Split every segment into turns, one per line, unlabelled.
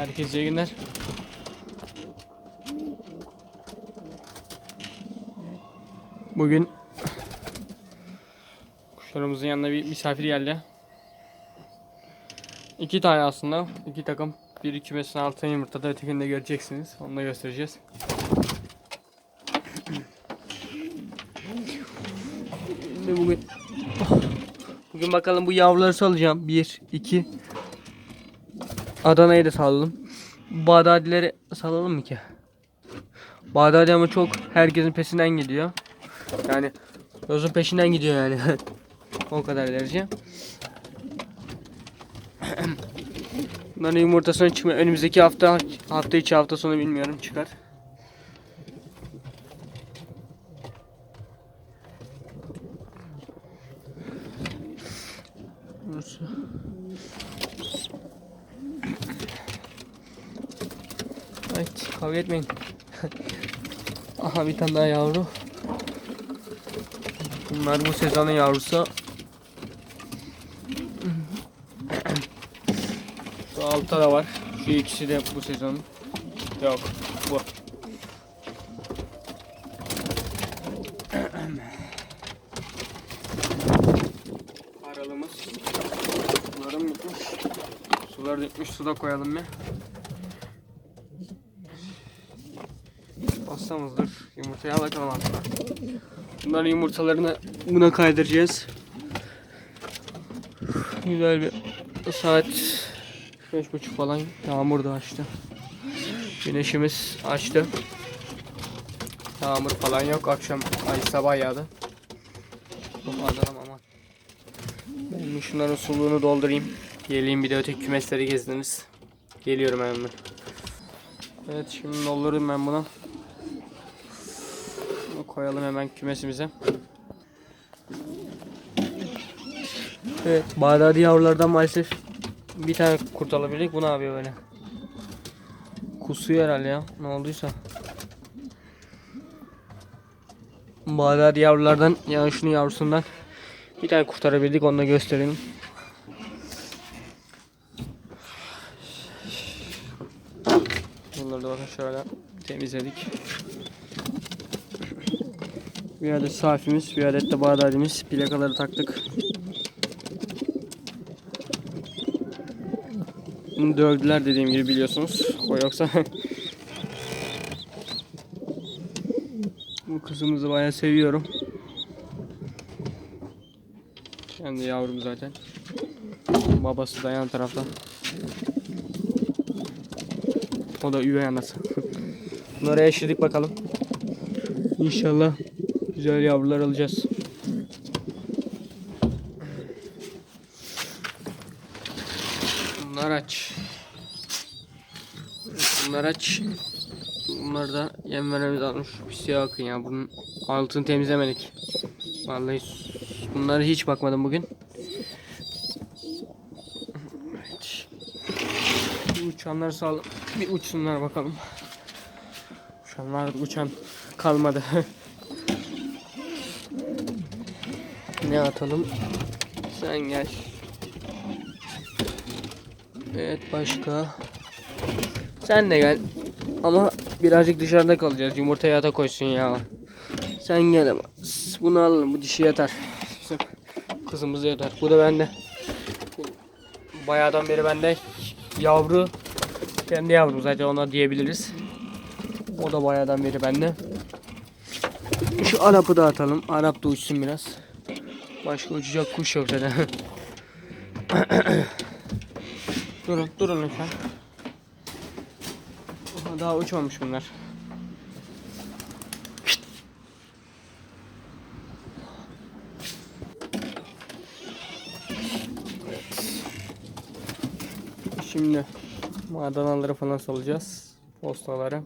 Herkese iyi günler. Bugün kuşlarımızın yanına bir misafir geldi. İki tane aslında. iki takım. Biri kümesin altına yumurtada ötekini de göreceksiniz. Onu da göstereceğiz. Şimdi bugün Bugün bakalım bu yavruları salacağım. Bir, iki. Adana'yı da salalım. Bağdadileri salalım mı ki? Bağdadi ama çok herkesin peşinden gidiyor. Yani Rozun peşinden gidiyor yani. o kadar derece. Bunların yumurtasını çıkma önümüzdeki hafta hafta içi hafta sonu bilmiyorum çıkar. Burası. Evet kavga etmeyin. Aha bir tane daha yavru. Bunlar bu sezonun yavrusu. Şu altta da var. Şu ikisi de bu sezonun. Yok bu. Aralığımız. Sularım bitmiş. Sular bitmiş. Su da koyalım bir. Pastamızdır. Yumurtaya bakalım altına. Bunların yumurtalarını buna kaydıracağız. Güzel bir saat beş buçuk falan yağmur da açtı. Güneşimiz açtı. Yağmur falan yok. Akşam ay sabah yağdı. Toparlanam aman. Ben şunların suluğunu doldurayım. Geleyim bir de öteki kümesleri gezdiniz. Geliyorum hemen. Evet şimdi doldurdum ben bunu. Koyalım hemen kümesimize. Evet, Bağdadi yavrulardan maalesef bir tane kurt alabildik. Bu ne yapıyor böyle? Kusuyor herhalde ya. Ne olduysa. Bağdadi yavrulardan yani şunu yavrusundan bir tane kurtarabildik. Onu da gösterelim. Bunları da bakın şöyle temizledik. Bir adet safimiz, bir adet de bağdadimiz. Plakaları taktık. Bunu dövdüler dediğim gibi biliyorsunuz. O yoksa bu kızımızı bayağı seviyorum. Kendi yavrum zaten. Babası da yan tarafta. O da üvey anası. Bunları eşledik bakalım. İnşallah güzel yavrular alacağız. Bunlar aç. Bunlar aç. Bunlar da yem vermemiz lazım. Şu pisliğe bakın ya. Bunun altını temizlemedik. Vallahi bunları hiç bakmadım bugün. Evet. Uçanları sağlam. Bir uçsunlar bakalım. Uçanlar uçan kalmadı. ne atalım? Sen gel. Evet başka. Sen de gel. Ama birazcık dışarıda kalacağız. Yumurtaya ata koysun ya. Sen gel ama. Bunu alalım. Bu dişi yatar. Kızımız yatar. Bu da bende. Bayağıdan beri bende yavru. Kendi yavrum zaten ona diyebiliriz. O da bayağıdan beri bende. Şu Arap'ı da atalım. Arap da uçsun biraz. Başka uçacak kuş yok zaten. durun, durun lütfen. Aha, Daha uçmamış bunlar. Şimdi bu Adanaları falan salacağız. Postaları.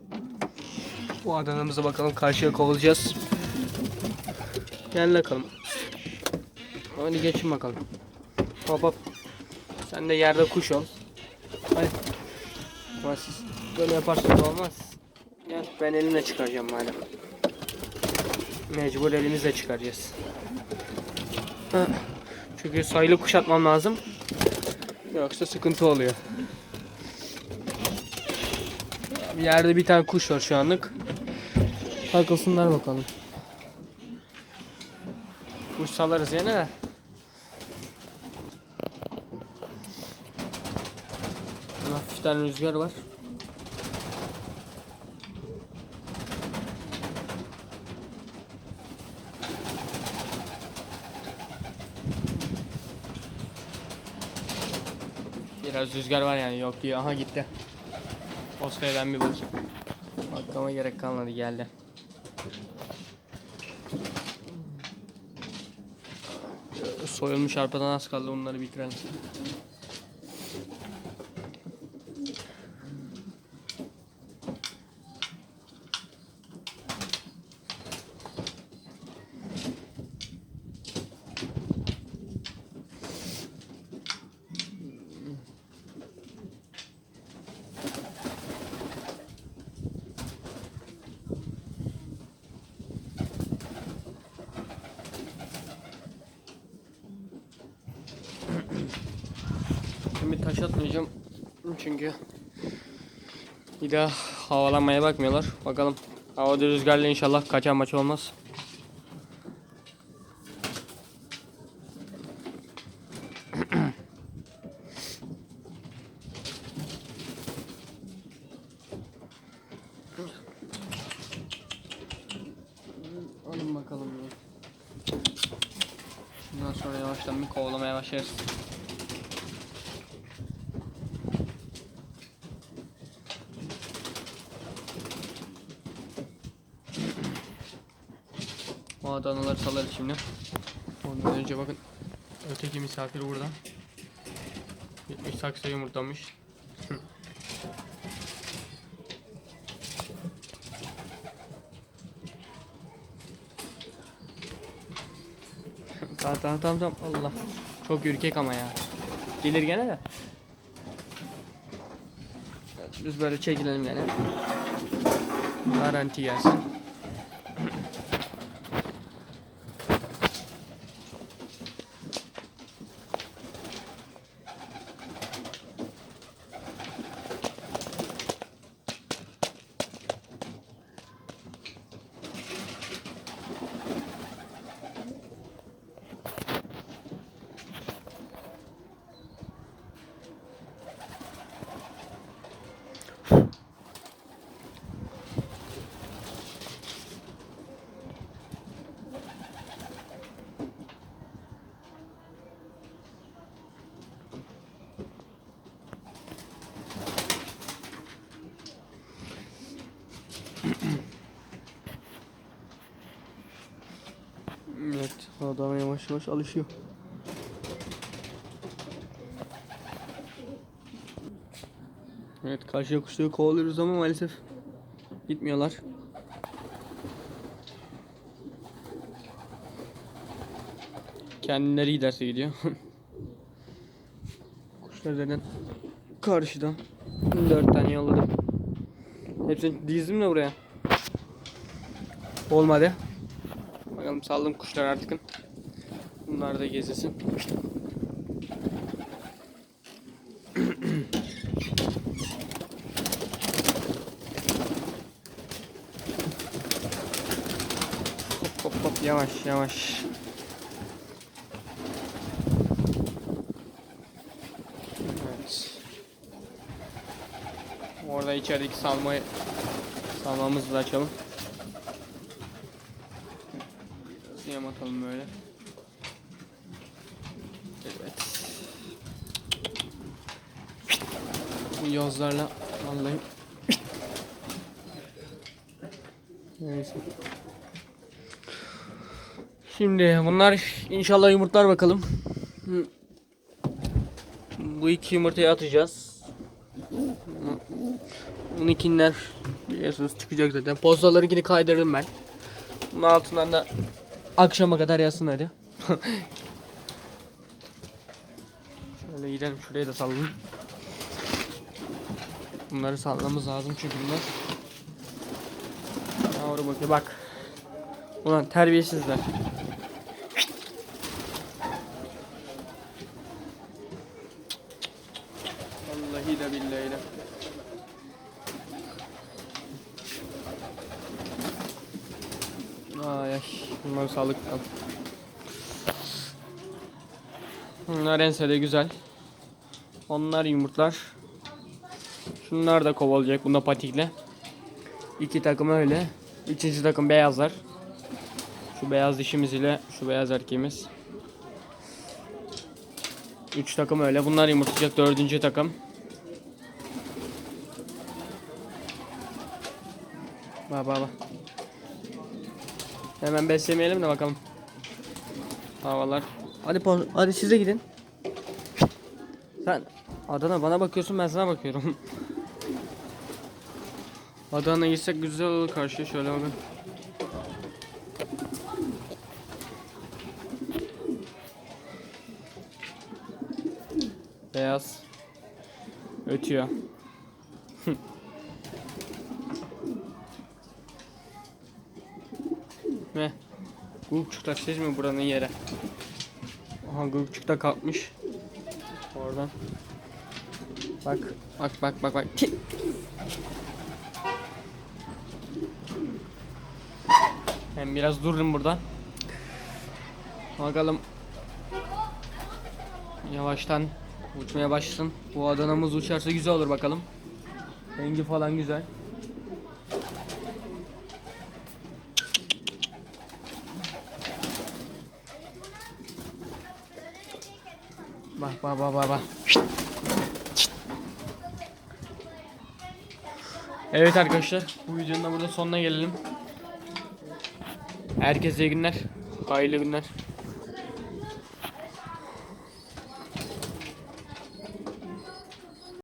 Bu Adana'mıza bakalım karşıya kovulacağız. Gel bakalım. Hadi geçin bakalım. Hop hop. Sen de yerde kuş ol. Hadi. Ama siz böyle yaparsanız olmaz. Gel ben elimle çıkaracağım madem. Mecbur elimizle çıkaracağız. Çünkü sayılı kuş atmam lazım. Yoksa sıkıntı oluyor. Bir yerde bir tane kuş var şu anlık. Takılsınlar bakalım. Kuş salarız yine de. Hafiften rüzgar var. Biraz rüzgar var yani yok diyor. Aha gitti. Postaya ben bir bakayım. Bakmama gerek kalmadı geldi. Soyulmuş arpadan az kaldı onları bitirelim. Atmayacağım çünkü bir daha havalanmaya bakmıyorlar. Bakalım havada rüzgarla inşallah kaçan maç olmaz. Alın bakalım ya. Bundan sonra yavaştan bir kovalamaya başlarız. O adanaları salarız şimdi. Ondan önce bakın öteki misafir burada. 70 saksı yumurtlamış. tamam tamam tamam tamam Allah. Çok ürkek ama ya. Gelir gene de. Biz böyle çekilelim gene. Garanti gelsin. Evet, adam yavaş yavaş alışıyor. Evet, karşıya kuşları kovalıyoruz ama maalesef gitmiyorlar. Kendileri giderse gidiyor. Kuşlar zaten karşıdan. Dört tane yolladım. Hepsini dizdim de buraya. Olmadı. Bakalım saldım kuşlar artık. Bunlar da gezesin. hop hop hop yavaş yavaş. Orada içerideki salmayı salmamızı da açalım. Biraz yem atalım böyle. Evet. Bu yazlarla vallahi Neyse. Şimdi bunlar inşallah yumurtlar bakalım. Bu iki yumurtayı atacağız. Bununkiler biliyorsunuz çıkacak zaten. Postalarınkini kaydırdım ben. Bunun altından da akşama kadar yazsın hadi. Şöyle gidelim şuraya da sallayalım. Bunları sallamamız lazım çünkü bunlar Yavru bakıyor bak. Ulan terbiyesizler. Vallahi de billahi de. Bunları sağlık bakalım. Bunlar ensede güzel. Onlar yumurtlar. Şunlar da kovalayacak. Bunda patikle. İki takım öyle. Üçüncü takım beyazlar. Şu beyaz dişimiz ile şu beyaz erkeğimiz. Üç takım öyle. Bunlar yumurtlayacak. Dördüncü takım. Bak bak bak. Hemen beslemeyelim de bakalım. Havalar. Hadi po- hadi size gidin. Sen Adana bana bakıyorsun ben sana bakıyorum. Adana gitsek güzel olur karşıya şöyle bakın. Beyaz. Ötüyor. Ne? Gulçuklar siz mi buranın yeri? Aha Gulçuk da kalkmış. Oradan. Bak bak bak bak bak. Ki- Ben biraz dururum burada. Bakalım. Yavaştan uçmaya başlasın. Bu Adana'mız uçarsa güzel olur bakalım. Rengi falan güzel. Bak bak bak bak bak. Evet arkadaşlar bu videonun da burada sonuna gelelim. Herkese iyi günler. Hayırlı günler.